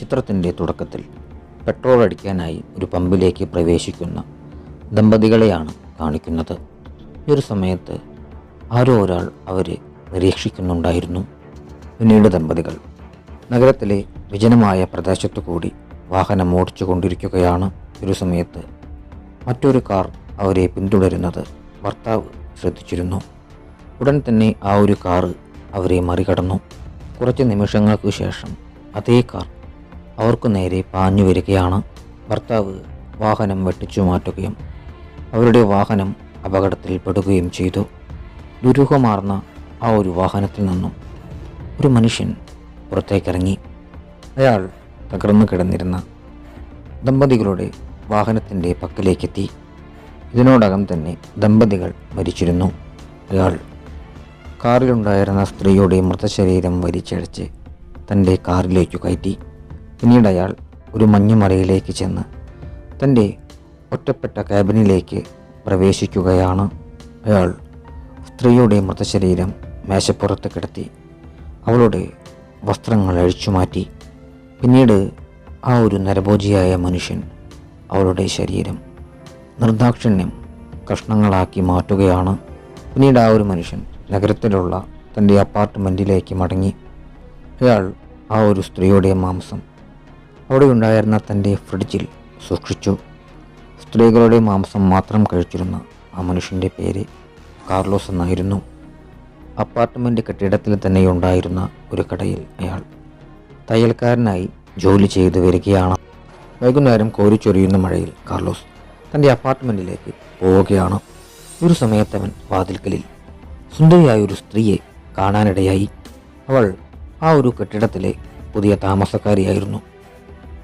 ചിത്രത്തിന്റെ തുടക്കത്തിൽ പെട്രോൾ അടിക്കാനായി ഒരു പമ്പിലേക്ക് പ്രവേശിക്കുന്ന ദമ്പതികളെയാണ് കാണിക്കുന്നത്. ഈ ഒരു സമയത്ത് ആരോ ഒരാൾ അവരെ നിരീക്ഷിക്കുന്നുണ്ടായിരുന്നു. പിന്നീട് ദമ്പതികൾ നഗരത്തിലെ വിജനമായ പ്രദേശത്തു കൂടി വാഹനം ഓടിച്ചു കൊണ്ടിരിക്കുകയാണ്. ഒരു സമയത്ത് മറ്റൊരു കാർ അവരെ പിന്തുടരുന്നത് ഭർത്താവ് ശ്രദ്ധിച്ചിരുന്നു. ഉടൻ തന്നെ ആ ഒരു കാറ് അവരെ മറികടന്നു. കുറച്ച് നിമിഷങ്ങൾക്ക് ശേഷം അതേ കാർ അവർക്ക് നേരെ പാഞ്ഞു വരികയാണ്. ഭർത്താവ് വാഹനം വെട്ടിച്ചു മാറ്റുകയും അവരുടെ വാഹനം അപകടത്തിൽപ്പെടുകയും ചെയ്തു. ദുരൂഹമാർന്ന ആ ഒരു വാഹനത്തിൽ നിന്നും ഒരു മനുഷ്യൻ പുറത്തേക്കിറങ്ങി. അയാൾ തകർന്നു കിടന്നിരുന്ന ദമ്പതികളുടെ വാഹനത്തിന്റെ പക്കലേക്കെത്തി. ഇതിനോടകം തന്നെ ദമ്പതികൾ മരിച്ചിരുന്നു. അയാൾ കാറിലുണ്ടായിരുന്ന സ്ത്രീയുടെ മൃതശരീരം വലിച്ചഴച്ച് തന്റെ കാറിലേക്ക് കയറ്റി. പിന്നീട് അയാൾ ഒരു മഞ്ഞുമറയിലേക്ക് ചെന്ന് തന്റെ ഒറ്റപ്പെട്ട ക്യാബിനിലേക്ക് പ്രവേശിക്കുകയാണ്. അയാൾ സ്ത്രീയുടെ മൃതശരീരം മേശപ്പുറത്ത് കിടത്തി അവളുടെ വസ്ത്രങ്ങൾ അഴിച്ചു മാറ്റി. പിന്നീട് ആ ഒരു നരഭോജിയായ മനുഷ്യൻ അവളുടെ ശരീരം നിർദാക്ഷിണ്യം കഷ്ണങ്ങളാക്കി മാറ്റുകയാണ്. പിന്നീട് ആ ഒരു മനുഷ്യൻ നഗരത്തിലുള്ള തന്റെ അപ്പാർട്ട്മെന്റിലേക്ക് മടങ്ങി. അയാൾ ആ ഒരു സ്ത്രീയുടെ മാംസം അവിടെ ഉണ്ടായിരുന്ന തന്റെ ഫ്രിഡ്ജിൽ സൂക്ഷിച്ചു. സ്ത്രീകളുടെ മാംസം മാത്രം കഴിച്ചിരുന്ന ആ മനുഷ്യന്റെ പേര് കാർലോസ് എന്നായിരുന്നു. അപ്പാർട്ട്മെന്റ് കെട്ടിടത്തിൽ തന്നെ ഉണ്ടായിരുന്ന ഒരു കടയിൽ അയാൾ തയ്യൽക്കാരനായി ജോലി ചെയ്തു വരികയാണ്. വൈകുന്നേരം കോരിച്ചൊരിയുന്ന മഴയിൽ കാർലോസ് തന്റെ അപ്പാർട്ട്മെന്റിലേക്ക് പോവുകയാണ്. ഒരു സമയത്തവൻ വാതിൽക്കലിൽ സുന്ദരിയായ ഒരു സ്ത്രീയെ കാണാനിടയായി. അവൾ ആ ഒരു കെട്ടിടത്തിലെ പുതിയ താമസക്കാരിയായിരുന്നു.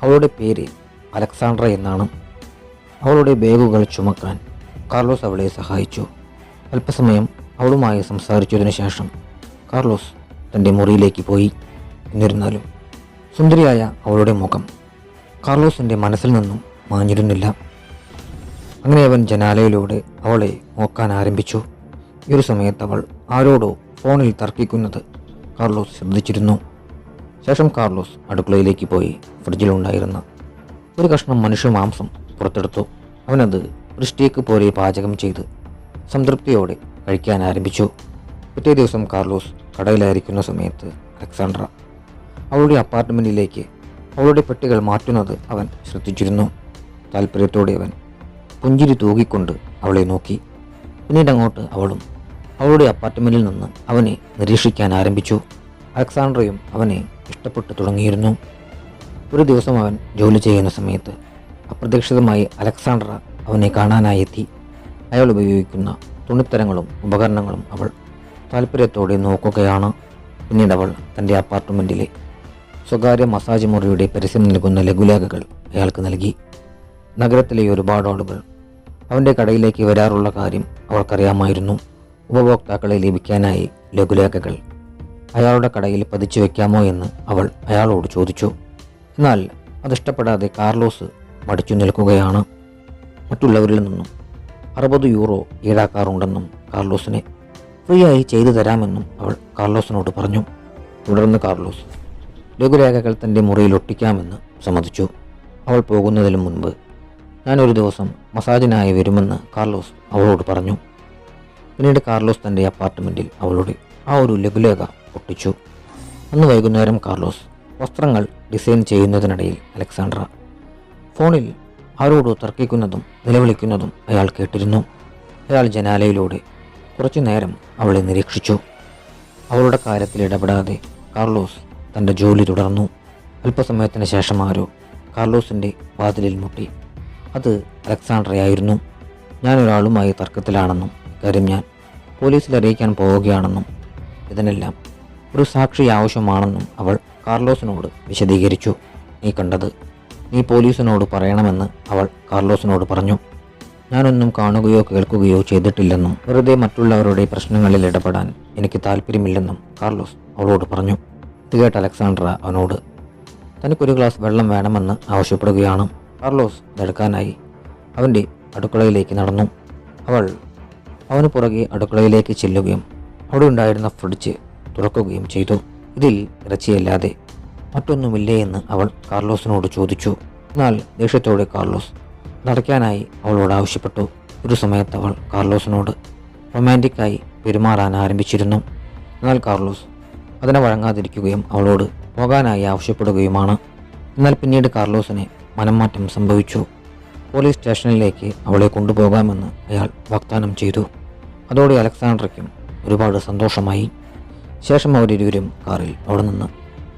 അവളുടെ പേര് അലക്സാണ്ട്ര എന്നാണ്. അവളുടെ ബാഗുകൾ ചുമക്കാൻ കാർലോസ് അവളെ സഹായിച്ചു. അല്പസമയം അവളുമായി സംസാരിച്ചതിനു ശേഷം കാർലോസ് തന്റെ മുറിയിലേക്ക് പോയി. എന്നിരുന്നാലും സുന്ദരിയായ അവളുടെ മുഖം കാർലോസിന്റെ മനസ്സിൽ നിന്നും മാഞ്ഞിരുന്നില്ല. അങ്ങനെ അവൻ ജനാലയിലൂടെ അവളെ നോക്കാൻ ആരംഭിച്ചു. ഈ ഒരു സമയത്ത് അവൾ ആരോടോ ഫോണിൽ തർക്കിക്കുന്നത് കാർലോസ് ശ്രദ്ധിച്ചിരുന്നു. ശേഷം കാർലോസ് അടുക്കളയിലേക്ക് പോയി. ഫ്രിഡ്ജിലുണ്ടായിരുന്ന ഒരു കഷ്ണം മനുഷ്യ മാംസം പുറത്തെടുത്തു. അവനത് സ്റ്റേക്ക് പോലെ പാചകം ചെയ്ത് സംതൃപ്തിയോടെ കഴിക്കാൻ ആരംഭിച്ചു. പിറ്റേ ദിവസം കാർലോസ് കടയിലായിരിക്കുന്ന സമയത്ത് അലക്സാണ്ട്ര അവളുടെ അപ്പാർട്ട്മെന്റിലേക്ക് അവളുടെ പെട്ടികൾ മാറ്റുന്നത് അവൻ ശ്രദ്ധിച്ചിരുന്നു. താല്പര്യത്തോടെ അവൻ പുഞ്ചിരി തൂകിക്കൊണ്ട് അവളെ നോക്കി. പിന്നീട് അങ്ങോട്ട് അവളും അവളുടെ അപ്പാർട്ട്മെന്റിൽ നിന്ന് അവനെ നിരീക്ഷിക്കാൻ ആരംഭിച്ചു. അലക്സാണ്ട്രയും അവനെ ഇഷ്ടപ്പെട്ടു തുടങ്ങിയിരുന്നു. ഒരു ദിവസം അവൻ ജോലി ചെയ്യുന്ന സമയത്ത് അപ്രതീക്ഷിതമായി അലക്സാണ്ടർ അവനെ കാണാനായി എത്തി. അയാൾ ഉപയോഗിക്കുന്ന തുണിത്തരങ്ങളും ഉപകരണങ്ങളും അവൾ താല്പര്യത്തോടെ നോക്കുകയാണ്. പിന്നീട് അവൾ തന്റെ അപ്പാർട്ട്മെന്റിലെ സ്വകാര്യ മസാജ് മുറിയുടെ പരസ്യം നൽകുന്ന ലഘുലേഖകൾ അയാൾക്ക് നൽകി. നഗരത്തിലെ ഒരുപാട് ആളുകൾ അവന്റെ കടയിലേക്ക് വരാറുള്ള കാര്യം അവൾക്കറിയാമായിരുന്നു ഉപഭോക്താക്കളെ ലഭിക്കാനായി ലഘുലേഖകൾ അയാളുടെ കടയിൽ പതിച്ചു വയ്ക്കാമോ എന്ന് അവൾ അയാളോട് ചോദിച്ചു. എന്നാൽ അതിഷ്ടപ്പെടാതെ കാർലോസ് മടിച്ചു നിൽക്കുകയാണ്. മറ്റുള്ളവരിൽ നിന്നും അറുപത് യൂറോ ഈടാക്കാറുണ്ടെന്നും കാർലോസിനെ ഫ്രീ ആയി ചെയ്തു തരാമെന്നും അവൾ കാർലോസിനോട് പറഞ്ഞു. തുടർന്ന് കാർലോസ് ലഘുരേഖകൾ തന്റെ മുറിയിൽ ഒട്ടിക്കാമെന്ന് സമ്മതിച്ചു. അവൾ പോകുന്നതിന് മുൻപ് ഞാനൊരു ദിവസം മസാജിനായി വരുമെന്ന് കാർലോസ് അവളോട് പറഞ്ഞു. പിന്നീട് കാർലോസ് തന്റെ അപ്പാർട്ട്മെന്റിൽ അവളുടെ ആ ഒരു ലഘുലേഖ ഒട്ടിച്ചു. അന്ന് വൈകുന്നേരം കാർലോസ് വസ്ത്രങ്ങൾ ഡിസൈൻ ചെയ്യുന്നതിനിടയിൽ അലക്സാണ്ട്ര ഫോണിൽ ആരോട് തർക്കിക്കുന്നതും നിലവിളിക്കുന്നതും അയാൾ കേട്ടിരുന്നു. അയാൾ ജനാലയിലൂടെ കുറച്ചു നേരം അവളെ നിരീക്ഷിച്ചു. അവളുടെ കാര്യത്തിൽ ഇടപെടാതെ കാർലോസ് തന്റെ ജോലി തുടർന്നു. അല്പസമയത്തിന് ശേഷം ആരോ കാർലോസിന്റെ വാതിലിൽ മുട്ടി. അത് അലക്സാണ്ട്രയായിരുന്നു. ഞാനൊരാളുമായി തർക്കത്തിലാണെന്നും കാര്യം ഞാൻ പോലീസിൽ അറിയിക്കാൻ പോവുകയാണെന്നും ഇതിനെല്ലാം ഒരു സാക്ഷി ആവശ്യമാണെന്നും അവൾ കാർലോസിനോട് വിശദീകരിച്ചു. നീ കണ്ടത് നീ പോലീസിനോട് പറയണമെന്ന് അവൾ കാർലോസിനോട് പറഞ്ഞു. ഞാനൊന്നും കാണുകയോ കേൾക്കുകയോ ചെയ്തിട്ടില്ലെന്നും വെറുതെ മറ്റുള്ളവരുടെ പ്രശ്നങ്ങളിൽ ഇടപെടാൻ എനിക്ക് താല്പര്യമില്ലെന്നും കാർലോസ് അവളോട് പറഞ്ഞു. ഇത് കേട്ട അലക്സാണ്ട്ര അവനോട് തനിക്കൊരു ഗ്ലാസ് വെള്ളം വേണമെന്ന് ആവശ്യപ്പെടുകയാണ് കാർലോസ് ഇതെടുക്കാനായി അവന്റെ അടുക്കളയിലേക്ക് നടന്നു. അവൾ അവന് പുറകെ അടുക്കളയിലേക്ക് ചെല്ലുകയും അവിടെ ഉണ്ടായിരുന്ന ഫ്രിഡ്ജ് തുറക്കുകയും ചെയ്തു. ഇതിൽ ഇറച്ചിയല്ലാതെ മറ്റൊന്നുമില്ലേ എന്ന് അവൾ കാർലോസിനോട് ചോദിച്ചു. എന്നാൽ ദേഷ്യത്തോടെ കാർലോസ് നടക്കാനായി അവളോട് ആവശ്യപ്പെട്ടു. ഒരു സമയത്ത് അവൾ കാർലോസിനോട് റൊമാന്റിക്കായി പെരുമാറാൻ ആരംഭിച്ചിരുന്നു. എന്നാൽ കാർലോസ് അതിനെ വഴങ്ങാതിരിക്കുകയും അവളോട് പോകാനായി ആവശ്യപ്പെടുകയുമാണ്. എന്നാൽ പിന്നീട് കാർലോസിന് മനംമാറ്റം സംഭവിച്ചു. പോലീസ് സ്റ്റേഷനിലേക്ക് അവളെ കൊണ്ടുപോകാമെന്ന് അയാൾ വാഗ്ദാനം ചെയ്തു. അതോടെ അലക്സാണ്ടർക്കും ഒരുപാട് സന്തോഷമായി. ശേഷം അവരിരുവരും കാറിൽ അവിടെ നിന്ന്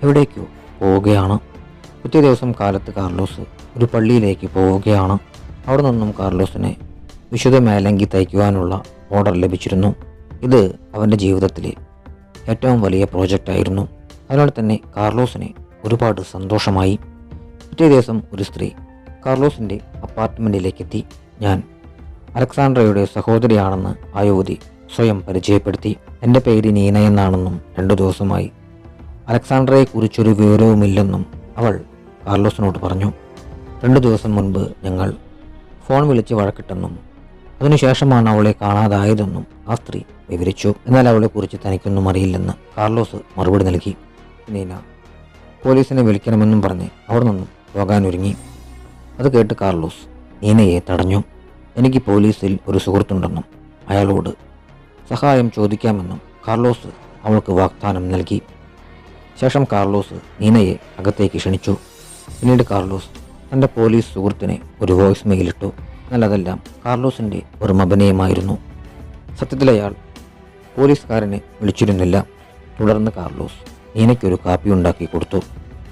എവിടേക്കോ പോവുകയാണ്. പിറ്റേ ദിവസം കാലത്ത് കാർലോസ് ഒരു പള്ളിയിലേക്ക് പോവുകയാണ്. അവിടെ നിന്നും കാർലോസിനെ വിശുദ്ധ മേലങ്കി തയ്ക്കുവാനുള്ള ഓർഡർ ലഭിച്ചിരുന്നു. ഇത് അവന്റെ ജീവിതത്തിലെ ഏറ്റവും വലിയ പ്രോജക്റ്റായിരുന്നു അതിനാൽ തന്നെ കാർലോസിന് ഒരുപാട് സന്തോഷമായി. പിറ്റേ ദിവസം ഒരു സ്ത്രീ കാർലോസിന്റെ അപ്പാർട്ട്മെന്റിലേക്കെത്തി ഞാൻ അലക്സാണ്ട്രയുടെ സഹോദരിയാണെന്ന് ആ യുവതി സ്വയം പരിചയപ്പെടുത്തി. എന്റെ പേര് നീന എന്നാണെന്നും രണ്ടു ദിവസമായി. അലക്സാണ്ട്രയെക്കുറിച്ചൊരു വിവരവുമില്ലെന്നും അവൾ കാർലോസിനോട് പറഞ്ഞു. രണ്ടു ദിവസം മുൻപ് ഞങ്ങൾ ഫോൺ വിളിച്ച് വഴക്കിട്ടെന്നും അതിനുശേഷമാണ് അവളെ കാണാതായതെന്നും ആ സ്ത്രീ വിവരിച്ചു. എന്നാൽ അവളെക്കുറിച്ച് തനിക്കൊന്നും അറിയില്ലെന്ന് കാർലോസ് മറുപടി നൽകി. നീന പോലീസിനെ വിളിക്കണമെന്നും പറഞ്ഞ് അവിടെ നിന്നും പോകാനൊരുങ്ങി. അത് കേട്ട് കാർലോസ് നീനയെ തടഞ്ഞു. എനിക്ക് പോലീസിൽ ഒരു സുഹൃത്തുണ്ടെന്നും അയാളോട് സഹായം ചോദിക്കാമെന്നും കാർലോസ് അവൾക്ക് വാഗ്ദാനം നൽകി. ശേഷം കാർലോസ് നീനയെ അകത്തേക്ക് ക്ഷണിച്ചു. പിന്നീട് കാർലോസ് തന്റെ പോലീസ് സുഹൃത്തിനെ ഒരു വോയിസ് മെയിലിട്ടു എന്നാൽ അതെല്ലാം കാർലോസിന്റെ ഒരു അഭിനയമായിരുന്നു സത്യത്തിൽ അയാൾ പോലീസുകാരനെ വിളിച്ചിരുന്നില്ല. തുടർന്ന് കാർലോസ് നീനയ്ക്കൊരു കാപ്പി ഉണ്ടാക്കി കൊടുത്തു.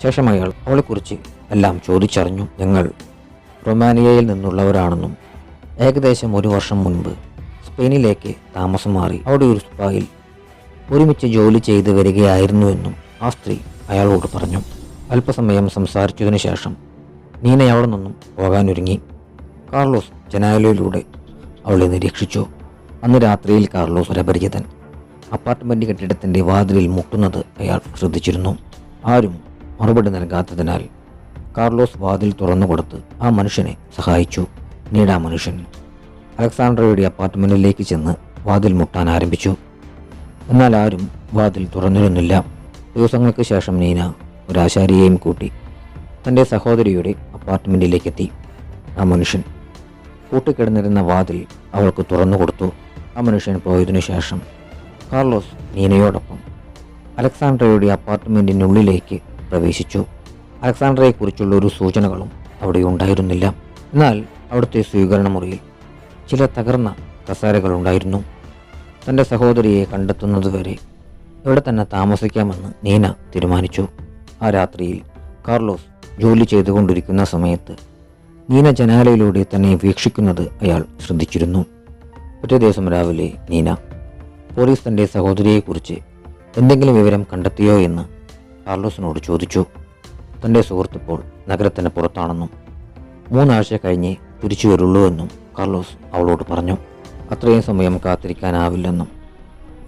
ശേഷം അയാൾ അവളെക്കുറിച്ച് എല്ലാം ചോദിച്ചറിഞ്ഞു. ഞങ്ങൾ റൊമാനിയയിൽ നിന്നുള്ളവരാണെന്നും ഏകദേശം ഒരു വർഷം മുൻപ് സ്പെയിനിലേക്ക് താമസം മാറി. അവിടെ ഒരു സ്പായിൽ ഒരുമിച്ച് ജോലി ചെയ്തു വരികയായിരുന്നുവെന്നും ആ സ്ത്രീ അയാളോട് പറഞ്ഞു. അല്പസമയം സംസാരിച്ചതിനു ശേഷം നീന അവിടെ നിന്നും പോകാനൊരുങ്ങി. കാർലോസ് ജനാലയിലൂടെ അവളെ നിരീക്ഷിച്ചു അന്ന് രാത്രിയിൽ കാർലോസ് ഒരപരിചിതൻ. അപ്പാർട്ട്മെന്റ് കെട്ടിടത്തിന്റെ വാതിലിൽ മുട്ടുന്നത് അയാൾ ശ്രദ്ധിച്ചിരുന്നു. ആരും മറുപടി നൽകാത്തതിനാൽ കാർലോസ് വാതിൽ തുറന്നു കൊടുത്ത് ആ മനുഷ്യനെ സഹായിച്ചു. നീടാ മനുഷ്യൻ. അലക്സാണ്ട്രയുടെ അപ്പാർട്ട്മെന്റിലേക്ക് ചെന്ന് വാതിൽ മുട്ടാൻ ആരംഭിച്ചു. എന്നാൽ ആരും വാതിൽ തുറന്നിരുന്നില്ല. ദിവസങ്ങൾക്ക് ശേഷം നീന ഒരു ആശാരിയെയും കൂട്ടി തന്റെ സഹോദരിയുടെ അപ്പാർട്ട്മെന്റിലേക്കെത്തി ആ മനുഷ്യൻ കൂട്ടിക്കിടന്നിരുന്ന വാതിൽ അവൾക്ക് തുറന്നു കൊടുത്തു. ആ മനുഷ്യൻ പോയതിനു ശേഷം കാർലോസ് നീനയോടൊപ്പം അലക്സാണ്ട്രയുടെ അപ്പാർട്ട്മെന്റിനുള്ളിലേക്ക് പ്രവേശിച്ചു. അലക്സാണ്ട്രയെക്കുറിച്ചുള്ള ഒരു സൂചനകളും അവിടെ ഉണ്ടായിരുന്നില്ല. എന്നാൽ അവിടുത്തെ സ്വീകരണ മുറിയിൽ ചില തകർന്ന കസേരകളുണ്ടായിരുന്നു തന്റെ സഹോദരിയെ കണ്ടെത്തുന്നതുവരെ ഇവിടെ തന്നെ താമസിക്കാമെന്ന് നീന തീരുമാനിച്ചു. ആ രാത്രിയിൽ കാർലോസ് ജോലി ചെയ്തുകൊണ്ടിരിക്കുന്ന സമയത്ത് നീന ജനാലയിലൂടെ തന്നെ വീക്ഷിക്കുന്നത് അയാൾ ശ്രദ്ധിച്ചിരുന്നു. ഒറ്റ ദിവസം രാവിലെ നീന പോലീസ് തന്റെ സഹോദരിയെക്കുറിച്ച് എന്തെങ്കിലും വിവരം കണ്ടെത്തിയോ എന്ന് കാർലോസിനോട് ചോദിച്ചു. തന്റെ സുഹൃത്തിപ്പോൾ നഗരത്തിന് പുറത്താണെന്നും മൂന്നാഴ്ച കഴിഞ്ഞേ തിരിച്ചു വരുള്ളൂ എന്നും കാർലോസ് അവളോട് പറഞ്ഞു. അത്രയും സമയം കാത്തിരിക്കാനാവില്ലെന്നും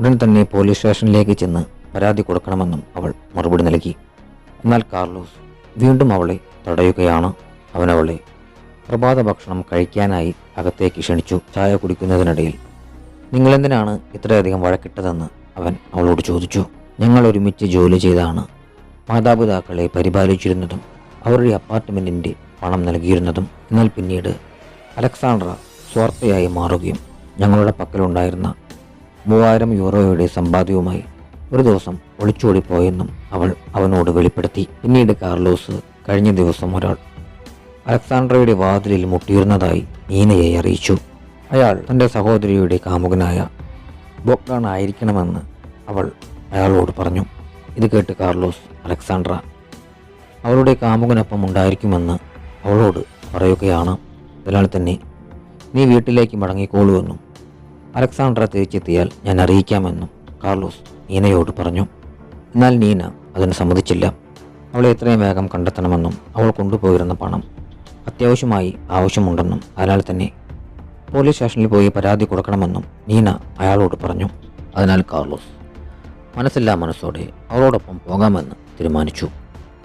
ഉടൻ തന്നെ പോലീസ് സ്റ്റേഷനിലേക്ക് ചെന്ന് പരാതി കൊടുക്കണമെന്നും അവൾ മറുപടി നൽകി. എന്നാൽ കാർലോസ് വീണ്ടും അവളെ തടയുകയാണ്. അവനവളെ പ്രഭാത ഭക്ഷണം കഴിക്കാനായി അകത്തേക്ക് ക്ഷണിച്ചു. ചായ കുടിക്കുന്നതിനിടയിൽ നിങ്ങളെന്തിനാണ് ഇത്രയധികം വഴക്കിട്ടതെന്ന്? അവൻ അവളോട് ചോദിച്ചു. ഞങ്ങൾ ഒരുമിച്ച് ജോലി ചെയ്താണ്. മാതാപിതാക്കളെ പരിപാലിച്ചിരുന്നതും അവരുടെ അപ്പാർട്ട്മെന്റിന്റെ പണം നൽകിയിരുന്നതും എന്നാൽ പിന്നീട് അലക്സാണ്ട്ര സ്വാർത്ഥയായി മാറുകയും ഞങ്ങളുടെ പക്കലുണ്ടായിരുന്ന മൂവായിരം യൂറോയുടെ സമ്പാദ്യവുമായി ഒരു ദിവസം ഒളിച്ചോടിപ്പോയെന്നും അവൾ അവനോട് വെളിപ്പെടുത്തി. പിന്നീട് കാർലോസ് കഴിഞ്ഞ ദിവസം ഒരാൾ അലക്സാണ്ട്രയുടെ വാതിലിൽ മുട്ടിയിരുന്നതായി നീനയെ അറിയിച്ചു. അയാൾ തന്റെ സഹോദരിയുടെ കാമുകനായ ബോക്ഡാൺ ആയിരിക്കണമെന്ന് അവൾ അയാളോട് പറഞ്ഞു. ഇത് കേട്ട് കാർലോസ് അലക്സാണ്ട്ര അവളുടെ കാമുകനൊപ്പം ഉണ്ടായിരിക്കുമെന്ന് അവളോട് പറയുകയാണ് അതിനാൽ തന്നെ നീ വീട്ടിലേക്ക് മടങ്ങിക്കോളൂവെന്നും അലക്സാണ്ടറെ തിരിച്ചെത്തിയാൽ ഞാൻ അറിയിക്കാമെന്നും കാർലോസ് നീനയോട് പറഞ്ഞു. എന്നാൽ നീന അതിന് സമ്മതിച്ചില്ല. അവളെ എത്രയും വേഗം കണ്ടെത്തണമെന്നും അവൾ കൊണ്ടുപോയിരുന്ന പണം അത്യാവശ്യമായി ആവശ്യമുണ്ടെന്നും അതിനാൽ തന്നെ പോലീസ് സ്റ്റേഷനിൽ പോയി പരാതി കൊടുക്കണമെന്നും നീന അയാളോട് പറഞ്ഞു. അതിനാൽ കാർലോസ് മനസ്സില്ലാ മനസ്സോടെ അവളോടൊപ്പം പോകാമെന്ന് തീരുമാനിച്ചു.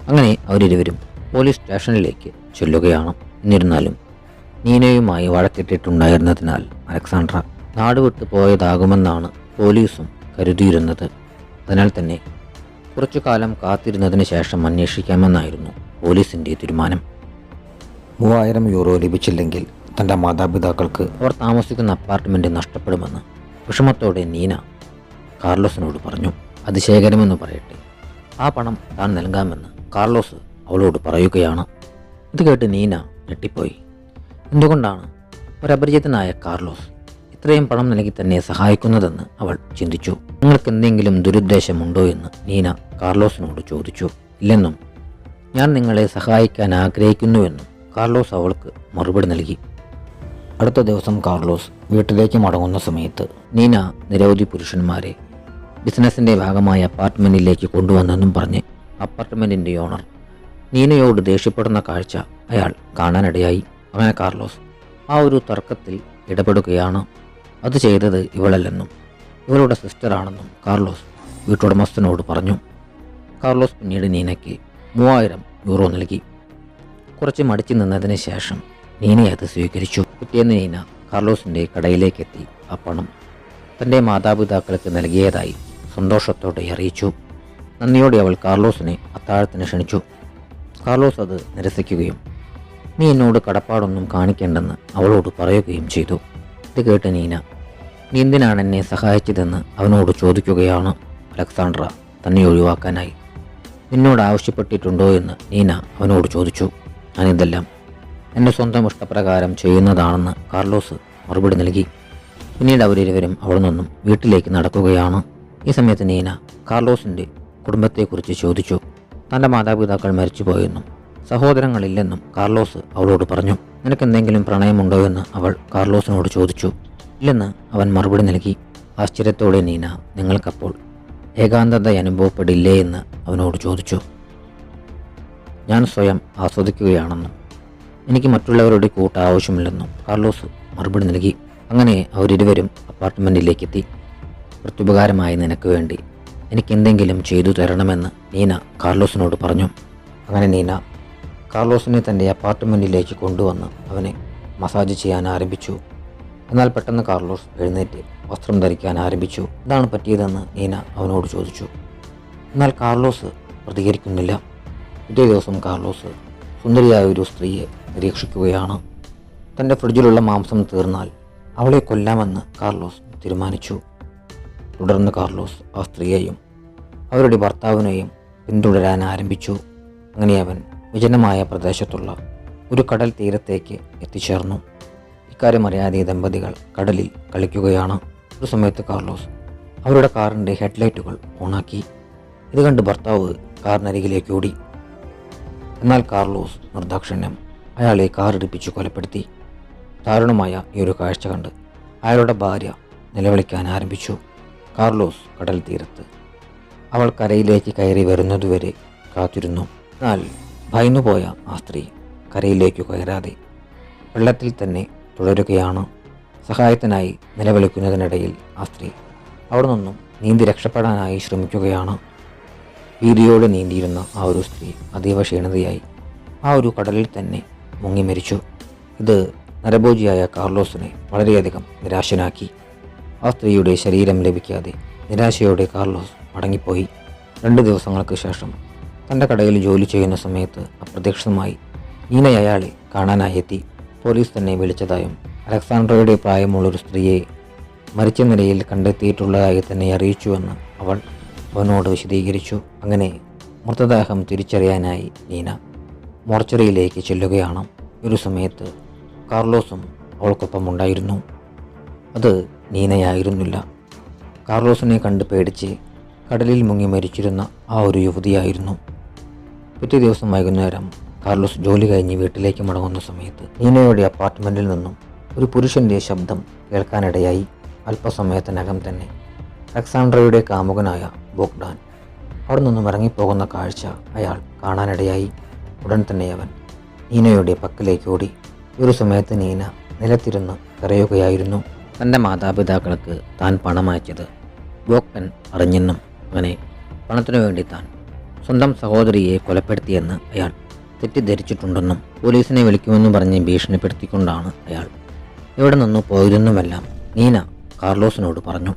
അങ്ങനെ അവരിരുവരും പോലീസ് സ്റ്റേഷനിലേക്ക് ചെല്ലുകയാണ്. എന്നിരുന്നാലും നീനയുമായി വഴക്കിട്ടിട്ടുണ്ടായിരുന്നതിനാൽ അലക്സാണ്ട്ര നാടുവിട്ടു പോയതാകുമെന്നാണ് പോലീസും കരുതിയിരുന്നത്. അതിനാൽ തന്നെ കുറച്ചു കാലം കാത്തിരുന്നതിന് ശേഷം അന്വേഷിക്കാമെന്നായിരുന്നു പോലീസിന്റെ തീരുമാനം. മൂവായിരം യൂറോ ലഭിച്ചില്ലെങ്കിൽ തന്റെ മാതാപിതാക്കൾക്ക് അവർ താമസിക്കുന്ന അപ്പാർട്ട്മെന്റ് നഷ്ടപ്പെടുമെന്ന് വിഷമത്തോടെ നീന കാർലോസിനോട് പറഞ്ഞു. അതിശയകരമെന്ന് പറയട്ടെ. ആ പണം താൻ നൽകാമെന്ന് കാർലോസ് അവളോട് പറയുകയാണ്. ഇത് കേട്ട് നീന ഞെട്ടിപ്പോയി. എന്തുകൊണ്ടാണ് ഒരപരിചിതനായ കാർലോസ് ഇത്രയും പണം നൽകി തന്നെ സഹായിക്കുന്നതെന്ന് അവൾ ചിന്തിച്ചു. നിങ്ങൾക്ക് എന്തെങ്കിലും ദുരുദ്ദേശമുണ്ടോ? എന്ന് നീന കാർലോസിനോട് ചോദിച്ചു. ഇല്ലെന്നും ഞാൻ നിങ്ങളെ സഹായിക്കാൻ ആഗ്രഹിക്കുന്നുവെന്നും കാർലോസ് അവൾക്ക് മറുപടി നൽകി. അടുത്ത ദിവസം കാർലോസ് വീട്ടിലേക്ക് മടങ്ങുന്ന സമയത്ത് നീന നിരവധി പുരുഷന്മാരെ ബിസിനസിന്റെ ഭാഗമായ അപ്പാർട്ട്മെന്റിലേക്ക് കൊണ്ടുവന്നെന്നും പറഞ്ഞ് അപ്പാർട്ട്മെന്റിന്റെ ഓണർ നീനയോട് ദേഷ്യപ്പെടുന്ന കാഴ്ച അയാൾ കാണാനിടയായി. അവനെ കാർലോസ് ആ ഒരു തർക്കത്തിൽ ഇടപെടുകയാണ് അത് ചെയ്തത് ഇവളല്ലെന്നും ഇവളുടെ സിസ്റ്ററാണെന്നും കാർലോസ് വീട്ടുടമസ്ഥനോട് പറഞ്ഞു. കാർലോസ് പിന്നീട് നീനയ്ക്ക് മൂവായിരം യൂറോ നൽകി. കുറച്ച് മടിച്ചു നിന്നതിന് ശേഷം നീന അത് സ്വീകരിച്ചു. പിറ്റേന്ന് നീന കാർലോസിന്റെ കടയിലേക്കെത്തി ആ പണം തന്റെ മാതാപിതാക്കൾക്ക് നൽകിയതായി സന്തോഷത്തോടെ അറിയിച്ചു. നന്ദിയോടെ അവൾ കാർലോസിനെ അത്താഴത്തിന് ക്ഷണിച്ചു. കാർലോസ് അത് നിരസിക്കുകയും നീ എന്നോട് കടപ്പാടൊന്നും കാണിക്കേണ്ടെന്ന് അവളോട് പറയുകയും ചെയ്തു. ഇത് കേട്ട് നീന നീ എന്തിനാണ് എന്നെ സഹായിച്ചതെന്ന് അവനോട് ചോദിക്കുകയാണ് അലക്സാണ്ട്ര തന്നെ ഒഴിവാക്കാനായി. നിന്നോട് ആവശ്യപ്പെട്ടിട്ടുണ്ടോ എന്ന് നീന അവനോട് ചോദിച്ചു. ഞാനിതെല്ലാം എന്റെ സ്വന്തം ഇഷ്ടപ്രകാരം ചെയ്യുന്നതാണെന്ന് കാർലോസ് മറുപടി നൽകി. പിന്നീട് അവരിരുവരും അവിടെ നിന്നും വീട്ടിലേക്ക് നടക്കുകയാണ്. ഈ സമയത്ത് നീന കാർലോസിന്റെ കുടുംബത്തെക്കുറിച്ച് ചോദിച്ചു. തന്റെ മാതാപിതാക്കൾ മരിച്ചുപോയെന്നും സഹോദരങ്ങളില്ലെന്നും കാർലോസ് അവളോട് പറഞ്ഞു. നിനക്കെന്തെങ്കിലും പ്രണയമുണ്ടോ എന്ന് അവൾ കാർലോസിനോട് ചോദിച്ചു. ഇല്ലെന്ന് അവൻ മറുപടി നൽകി. ആശ്ചര്യത്തോടെ നീന നിങ്ങൾക്കപ്പോൾ ഏകാന്തത അനുഭവപ്പെടില്ലേ എന്ന് അവനോട് ചോദിച്ചു. ഞാൻ സ്വയം ആസ്വദിക്കുകയാണെന്നും എനിക്ക് മറ്റുള്ളവരുടെ കൂട്ട് ആവശ്യമില്ലെന്നും കാർലോസ് മറുപടി നൽകി. അങ്ങനെ അവരിരുവരും അപ്പാർട്ട്മെന്റിലേക്കെത്തി പ്രത്യുപകാരമായി നിനക്ക് വേണ്ടി എനിക്ക് എന്തെങ്കിലും ചെയ്തു തരണമെന്ന് നീന കാർലോസിനോട് പറഞ്ഞു. അങ്ങനെ നീന കാർലോസിനെ തന്റെ അപ്പാർട്ട്മെന്റിലേക്ക് കൊണ്ടുവന്ന് അവനെ മസാജ് ചെയ്യാൻ ആരംഭിച്ചു. എന്നാൽ പെട്ടെന്ന് കാർലോസ് എഴുന്നേറ്റ് വസ്ത്രം ധരിക്കാൻ ആരംഭിച്ചു. എന്താണ് പറ്റിയതെന്ന് നീന അവനോട് ചോദിച്ചു. എന്നാൽ കാർലോസ് പ്രതികരിക്കുന്നില്ല. ഇതേ ദിവസം കാർലോസ് സുന്ദരിയായ ഒരു സ്ത്രീയെ നിരീക്ഷിക്കുകയാണ്. തന്റെ ഫ്രിഡ്ജിലുള്ള മാംസം തീർന്നാൽ അവളെ കൊല്ലാമെന്ന് കാർലോസ് തീരുമാനിച്ചു. തുടർന്ന് കാർലോസ് ആ സ്ത്രീയെയും അവരുടെ ഭർത്താവിനെയും പിന്തുടരാൻ ആരംഭിച്ചു. അങ്ങനെ അവൻ വിജനമായ പ്രദേശത്തുള്ള ഒരു കടൽ തീരത്തേക്ക് എത്തിച്ചേർന്നു. ഇക്കാര്യം അറിയാതെ ദമ്പതികൾ കടലിൽ കളിക്കുകയാണ്. ഒരു സമയത്ത് കാർലോസ് അവരുടെ കാറിന്റെ ഹെഡ്ലൈറ്റുകൾ ഓണാക്കി. ഇത് കണ്ട് ഭർത്താവ് കാറിനരികിലേക്ക് ഓടി. എന്നാൽ കാർലോസ് നിർദാക്ഷിണ്യം അയാളെ കാറിടിപ്പിച്ച് കൊലപ്പെടുത്തി. ദാരുണമായ ഈ ഒരു കാഴ്ച കണ്ട് അയാളുടെ ഭാര്യ നിലവിളിക്കാൻ ആരംഭിച്ചു. കാർലോസ് കടൽ തീരത്ത് അവൾ കരയിലേക്ക് കയറി വരുന്നതുവരെ കാത്തിരുന്നു. എന്നാൽ ഭയന്നുപോയ ആ സ്ത്രീ കരയിലേക്ക് കയറാതെ വെള്ളത്തിൽ തന്നെ തുടരുകയാണ്. സഹായത്തിനായി നിലവിളിക്കുന്നതിനിടയിൽ ആ സ്ത്രീ അവിടെ നിന്നും നീന്തി രക്ഷപ്പെടാനായി ശ്രമിക്കുകയാണ്. വീതിയോടെ നീന്തിയിരുന്ന ആ ഒരു സ്ത്രീ അതീവ ക്ഷീണതയായി ആ ഒരു കടലിൽ തന്നെ മുങ്ങി മരിച്ചു. ഇത് നരഭോജിയായ കാർലോസിനെ വളരെയധികം നിരാശനാക്കി. ആ സ്ത്രീയുടെ ശരീരം ലഭിക്കാതെ നിരാശയോടെ കാർലോസ് മടങ്ങിപ്പോയി. രണ്ട് ദിവസങ്ങൾക്ക് ശേഷം തന്റെ കടയിൽ ജോലി ചെയ്യുന്ന സമയത്ത് അപ്രതീക്ഷിതമായി നീന അയാളെ കാണാനായി എത്തി. പോലീസ് തന്നെ വിളിച്ചതായും അലക്സാണ്ട്രയുടെ പ്രായമുള്ളൊരു സ്ത്രീയെ മരിച്ച നിലയിൽ കണ്ടെത്തിയിട്ടുള്ളതായി തന്നെ അറിയിച്ചുവെന്ന് അവൾ അവനോട് വിശദീകരിച്ചു. അങ്ങനെ മൃതദേഹം തിരിച്ചറിയാനായി നീന മോർച്ചറിയിലേക്ക് ചെല്ലുകയാണ്. ഒരു സമയത്ത് കാർലോസും അവൾക്കൊപ്പം ഉണ്ടായിരുന്നു. അത് നീനയായിരുന്നില്ല. കാർലോസിനെ കണ്ട് പേടിച്ച് കടലിൽ മുങ്ങി മരിച്ചിരുന്ന ആ ഒരു യുവതിയായിരുന്നു. പിറ്റേ ദിവസം വൈകുന്നേരം കാർലോസ് ജോലി കഴിഞ്ഞ് വീട്ടിലേക്ക് മടങ്ങുന്ന സമയത്ത് നീനയുടെ അപ്പാർട്ട്മെന്റിൽ നിന്നും ഒരു പുരുഷന്റെ ശബ്ദം കേൾക്കാനിടയായി അല്പസമയത്തിനകം തന്നെ അലക്സാണ്ട്രയുടെ കാമുകനായ ബോഗ്ഡാൻ അവിടെ നിന്നും ഇറങ്ങിപ്പോകുന്ന കാഴ്ച അയാൾ കാണാനിടയായി. ഉടൻ തന്നെ അവൻ നീനയുടെ പക്കലേക്ക് ഓടി. ഒരു സമയത്ത് നീന നിലത്തിരുന്ന് കരയുകയായിരുന്നു. തന്റെ മാതാപിതാക്കൾക്ക് താൻ പണമയച്ചത് ബോക്ടൻ അറിഞ്ഞെന്നും അങ്ങനെ പണത്തിനു വേണ്ടി താൻ സ്വന്തം സഹോദരിയെ കൊലപ്പെടുത്തിയെന്ന് അയാൾ തെറ്റിദ്ധരിച്ചിട്ടുണ്ടെന്നും പോലീസിനെ വിളിക്കുമെന്നും പറഞ്ഞ് ഭീഷണിപ്പെടുത്തിക്കൊണ്ടാണ് അയാൾ എവിടെ നിന്നു പോയതെന്നുമെല്ലാം നീന കാർലോസിനോട് പറഞ്ഞു.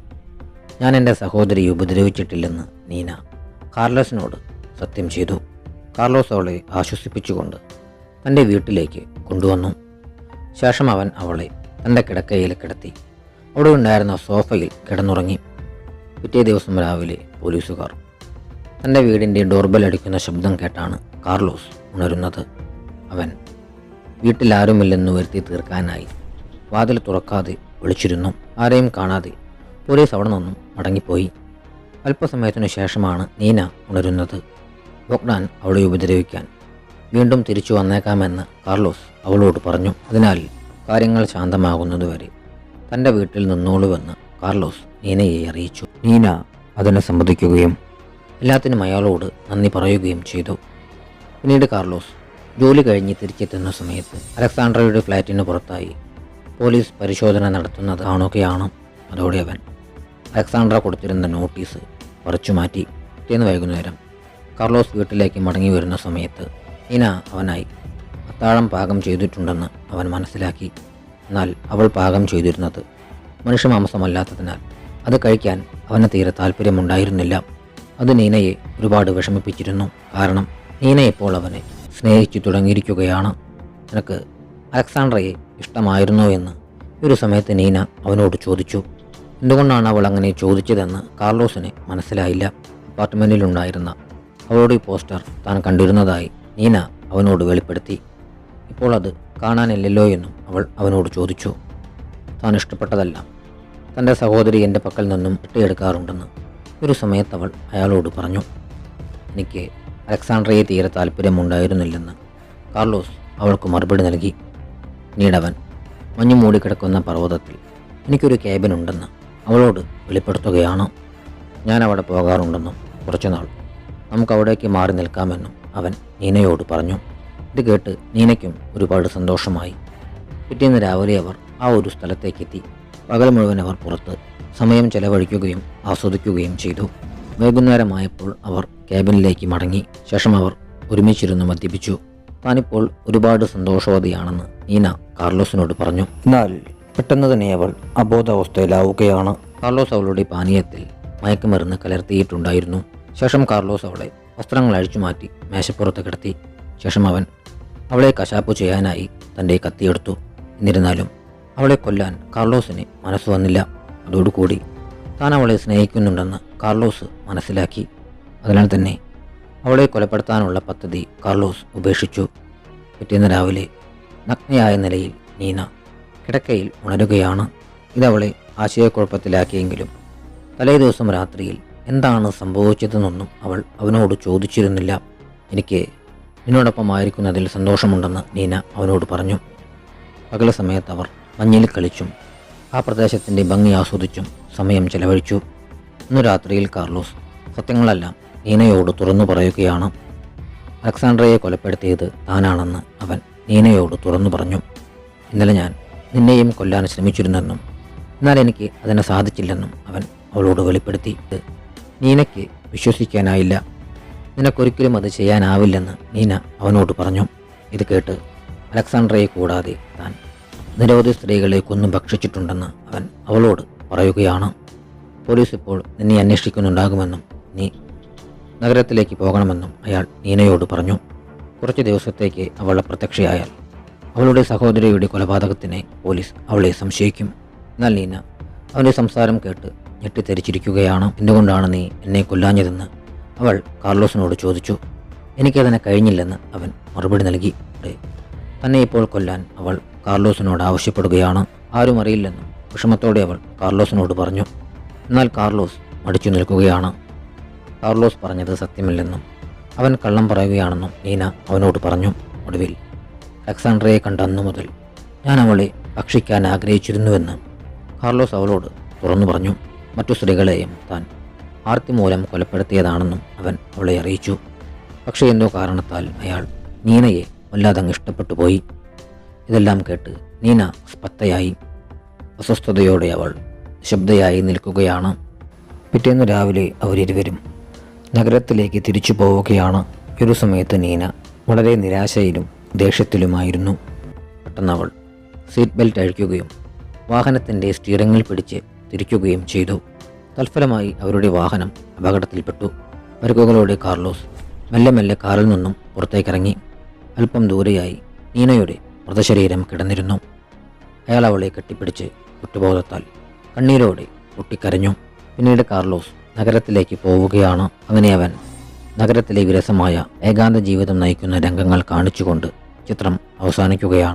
ഞാൻ എന്റെ സഹോദരിയെ ഉപദ്രവിച്ചിട്ടില്ലെന്ന് നീന കാർലോസിനോട് സത്യം ചെയ്തു. കാർലോസ് അവളെ ആശ്വസിപ്പിച്ചുകൊണ്ട് തന്റെ വീട്ടിലേക്ക് കൊണ്ടുവന്നു. ശേഷം അവൻ അവളെ തന്റെ കിടക്കയിൽ കിടത്തി. അവിടെ ഉണ്ടായിരുന്ന സോഫയിൽ കിടന്നുറങ്ങി. പിറ്റേ ദിവസം രാവിലെ പോലീസുകാർ. തന്റെ വീടിന്റെ ഡോർബെൽ അടിക്കുന്ന ശബ്ദം കേട്ടാണ് കാർലോസ് ഉണരുന്നത്. അവൻ വീട്ടിലാരുമില്ലെന്ന് വരുത്തി തീർക്കാനായി വാതിൽ തുറക്കാതെ വിളിച്ചിരുന്നു. ആരെയും കാണാതെ പോലീസ് അവിടെ നിന്നും മടങ്ങിപ്പോയി. അല്പസമയത്തിനു ശേഷമാണ് നീന ഉണരുന്നത്. ബൊഗ്ഡാൻ അവളെ ഉപദ്രവിക്കാൻ വീണ്ടും തിരിച്ചു വന്നേക്കാമെന്ന് കാർലോസ് അവളോട് പറഞ്ഞു. അതിനാൽ കാര്യങ്ങൾ ശാന്തമാകുന്നതുവരെ തന്റെ വീട്ടിൽ നിന്നോളുവെന്ന് കാർലോസ് നീനയെ അറിയിച്ചു. നീന അതിനെ സമ്മതിക്കുകയും എല്ലാത്തിനും അയാളോട് നന്ദി പറയുകയും ചെയ്തു. പിന്നീട് കാർലോസ് ജോലി കഴിഞ്ഞ് തിരിച്ചെത്തുന്ന സമയത്ത് അലക്സാണ്ട്രയുടെ ഫ്ലാറ്റിന് പുറത്തായി. പോലീസ് പരിശോധന നടത്തുന്നത് കാണുകയാണ് അതോടെ അവൻ അലക്സാണ്ട്ര കൊടുത്തിരുന്ന നോട്ടീസ് പറിച്ചു മാറ്റി. പിറ്റേന്ന് വൈകുന്നേരം കാർലോസ് വീട്ടിലേക്ക് മടങ്ങി വരുന്ന സമയത്ത് ഇന അവനായി അത്താഴം പാകം ചെയ്തിട്ടുണ്ടെന്ന് അവൻ മനസ്സിലാക്കി. എന്നാൽ അവൾ പാകം ചെയ്തിരുന്നത് മനുഷ്യമാംസമല്ലാത്തതിനാൽ അത് കഴിക്കാൻ അവന് തീരെ താല്പര്യമുണ്ടായിരുന്നില്ല. അത് നീനയെ ഒരുപാട് വിഷമിപ്പിച്ചിരുന്നു. കാരണം നീന ഇപ്പോൾ അവനെ സ്നേഹിച്ചു തുടങ്ങിയിരിക്കുകയാണ്. നിനക്ക് അലക്സാണ്ട്രയെ ഇഷ്ടമായിരുന്നോ എന്ന് ഒരു സമയത്ത് നീന അവനോട് ചോദിച്ചു. എന്തുകൊണ്ടാണ് അവൾ അങ്ങനെ ചോദിച്ചതെന്ന് കാർലോസിന് മനസ്സിലായില്ല. അപ്പാർട്ട്മെന്റിലുണ്ടായിരുന്ന അവളുടെ പോസ്റ്റർ താൻ കണ്ടിരുന്നതായി നീന അവനോട് വെളിപ്പെടുത്തി. ഇപ്പോൾ അത് കാണാനില്ലല്ലോ എന്നും അവൾ അവനോട് ചോദിച്ചു. താൻ ഇഷ്ടപ്പെട്ടതെല്ലാം. തന്റെ സഹോദരി എന്റെ പക്കൽ നിന്നും വെട്ടിയെടുക്കാറുണ്ടെന്ന് ഒരു സമയത്ത് അവൾ അയാളോട് പറഞ്ഞു. എനിക്ക് അലക്സാണ്ട്രയെ തീരെ താല്പര്യമുണ്ടായിരുന്നില്ലെന്ന് കാർലോസ് അവൾക്ക് മറുപടി നൽകി. പിന്നീടവൻ മഞ്ഞു മൂടിക്കിടക്കുന്ന പർവതത്തിൽ എനിക്കൊരു ക്യാബിനുണ്ടെന്ന് അവളോട് വെളിപ്പെടുത്തുകയാണ്. ഞാൻ അവിടെ പോകാറുണ്ടെന്നും കുറച്ചുനാൾ നമുക്ക് അവിടേക്ക് മാറി നിൽക്കാമെന്നും അവൻ നീനയോട് പറഞ്ഞു. ഇത് കേട്ട് നീനയ്ക്കും ഒരുപാട് സന്തോഷമായി. പിറ്റേന്ന് രാവിലെ അവർ ആ ഒരു സ്ഥലത്തേക്കെത്തി. പകൽ മുഴുവൻ അവർ പുറത്ത് സമയം ചെലവഴിക്കുകയും ആസ്വദിക്കുകയും ചെയ്തു. വൈകുന്നേരമായപ്പോൾ അവർ ക്യാബിനിലേക്ക് മടങ്ങി. ശേഷം അവർ ഒരുമിച്ചിരുന്ന് മദ്യപിച്ചു. താനിപ്പോൾ ഒരുപാട് സന്തോഷവതിയാണെന്ന് നീന കാർലോസിനോട് പറഞ്ഞു. എന്നാൽ പെട്ടെന്ന് തന്നെ അവൾ അബോധാവസ്ഥയിലാവുകയാണ്. കാർലോസ് അവളുടെ പാനീയത്തിൽ മയക്കുമരുന്ന് കലർത്തിയിട്ടുണ്ടായിരുന്നു. ശേഷം കാർലോസ് അവളെ വസ്ത്രങ്ങൾ അഴിച്ചു മാറ്റി മേശപ്പുറത്ത് കിടത്തി. ശേഷം അവൻ അവളെ കശാപ്പു ചെയ്യാനായി തന്റെ കത്തിയെടുത്തു. എന്നിരുന്നാലും അവളെ കൊല്ലാൻ കാർലോസിന് മനസ്സ് വന്നില്ല. അതോടുകൂടി താൻ അവളെ സ്നേഹിക്കുന്നുണ്ടെന്ന് കാർലോസ് മനസ്സിലാക്കി. അതിനാൽ തന്നെ അവളെ കൊലപ്പെടുത്താനുള്ള പദ്ധതി കാർലോസ് ഉപേക്ഷിച്ചു. പിറ്റേന്ന് രാവിലെ നഗ്നയായ നിലയിൽ നീന കിടക്കയിൽ ഉണരുകയാണ്. ഇതവളെ ആശയക്കുഴപ്പത്തിലാക്കിയെങ്കിലും തലേ ദിവസം രാത്രിയിൽ എന്താണ് സംഭവിച്ചതെന്നൊന്നും അവൾ അവനോട് ചോദിച്ചിരുന്നില്ല. എനിക്ക് നിന്നോടൊപ്പമായിരിക്കുന്നതിൽ സന്തോഷമുണ്ടെന്ന് നീന അവനോട് പറഞ്ഞു. പകല സമയത്ത് അവർ മഞ്ഞിൽ കളിച്ചും ആ പ്രദേശത്തിന്റെ ഭംഗി ആസ്വദിച്ചും സമയം ചെലവഴിച്ചു. ഇന്ന് രാത്രിയിൽ കാർലോസ് സത്യങ്ങളെല്ലാം നീനയോട് തുറന്നു പറയുകയാണ്. അലക്സാണ്ട്രയെ കൊലപ്പെടുത്തിയത് താനാണെന്ന് അവൻ നീനയോട് തുറന്നു പറഞ്ഞു. ഇന്നലെ ഞാൻ നിന്നെയും കൊല്ലാൻ ശ്രമിച്ചിരുന്നെന്നും എന്നാൽ എനിക്ക് അതിനെ സാധിച്ചില്ലെന്നും അവൻ അവളോട് വെളിപ്പെടുത്തി. നീനയ്ക്ക് വിശ്വസിക്കാനായില്ല. നിനക്കൊരിക്കലും അത് ചെയ്യാനാവില്ലെന്ന് നീന അവനോട് പറഞ്ഞു. ഇത് കേട്ട് അലക്സാണ്ട്രയെ കൂടാതെ താൻ നിരവധി സ്ത്രീകളെ കൊന്നു ഭക്ഷിച്ചിട്ടുണ്ടെന്ന് അവൻ അവളോട് പറയുകയാണ്. പോലീസ് ഇപ്പോൾ നിന്നെ അന്വേഷിക്കുന്നുണ്ടാകുമെന്നും നീ നഗരത്തിലേക്ക് പോകണമെന്നും അയാൾ നീനയോട് പറഞ്ഞു. കുറച്ച് ദിവസത്തേക്ക് അവൾ പ്രത്യക്ഷയായാൽ അവളുടെ സഹോദരിയുടെ കൊലപാതകത്തിനെ പോലീസ് അവളെ സംശയിക്കും. എന്നാൽ നീന അവന്റെ സംസാരം കേട്ട് ഞെട്ടിത്തെരിച്ചിരിക്കുകയാണ്. എന്തുകൊണ്ടാണ് നീ എന്നെ കൊല്ലാഞ്ഞതെന്ന് അവൾ കാർലോസിനോട് ചോദിച്ചു. എനിക്കതിനെ കഴിഞ്ഞില്ലെന്ന് അവൻ മറുപടി നൽകി. തന്നെ ഇപ്പോൾ കൊല്ലാൻ അവൾ കാർലോസിനോട് ആവശ്യപ്പെടുകയാണ്. ആരും അറിയില്ലെന്നും വിഷമത്തോടെ അവൾ കാർലോസിനോട് പറഞ്ഞു. എന്നാൽ കാർലോസ് മടിച്ചു നിൽക്കുകയാണ്. കാർലോസ് പറഞ്ഞത് സത്യമില്ലെന്നും അവൻ കള്ളം പറയുകയാണെന്നും നീന അവനോട് പറഞ്ഞു. ഒടുവിൽ അലക്സാണ്ട്രയെ കണ്ട അന്നു മുതൽ ഞാൻ അവളെ ഭക്ഷിക്കാൻ ആഗ്രഹിച്ചിരുന്നുവെന്ന് കാർലോസ് അവളോട് തുറന്നു പറഞ്ഞു. മറ്റു സ്ത്രീകളെയും താൻ ആർത്തി മൂലം കൊലപ്പെടുത്തിയതാണെന്നും അവൻ അവളെ അറിയിച്ചു. പക്ഷേ എന്തോ കാരണത്താൽ അയാൾ നീനയെ വല്ലാതെ ഇഷ്ടപ്പെട്ടു പോയി. ഇതെല്ലാം കേട്ട് നീന സ്പത്തയായി. അസ്വസ്ഥതയോടെ അവൾ നിശബ്ദയായി നിൽക്കുകയാണ്. പിറ്റേന്ന് രാവിലെ അവരിരുവരും നഗരത്തിലേക്ക് തിരിച്ചു പോവുകയാണ്. ഒരു സമയത്ത് നീന വളരെ നിരാശയിലും ദേഷ്യത്തിലുമായിരുന്നു. പെട്ടെന്ന് അവൾ സീറ്റ് ബെൽറ്റ് അഴിക്കുകയും വാഹനത്തിന്റെ സ്റ്റിയറിംഗിൽ പിടിച്ച് തിരിക്കുകയും ചെയ്തു. തൽഫലമായി അവരുടെ വാഹനം അപകടത്തിൽപ്പെട്ടു. പരുക്കുകളോടെ കാർലോസ് മെല്ലെ മെല്ലെ കാറിൽ നിന്നും പുറത്തേക്കിറങ്ങി. അല്പം ദൂരെയായി നീനയുടെ മൃതശരീരം കിടന്നിരുന്നു. അയാൾ അവളെ കെട്ടിപ്പിടിച്ച് കുറ്റബോധത്താൽ കണ്ണീരോടെ പൊട്ടിക്കരഞ്ഞു. പിന്നീട് കാർലോസ് നഗരത്തിലേക്ക് പോവുകയാണ്. അങ്ങനെ അവൻ നഗരത്തിലെ വിരസമായ ഏകാന്ത ജീവിതം നയിക്കുന്ന രംഗങ്ങൾ കാണിച്ചുകൊണ്ട് ചിത്രം അവസാനിക്കുകയാണ്.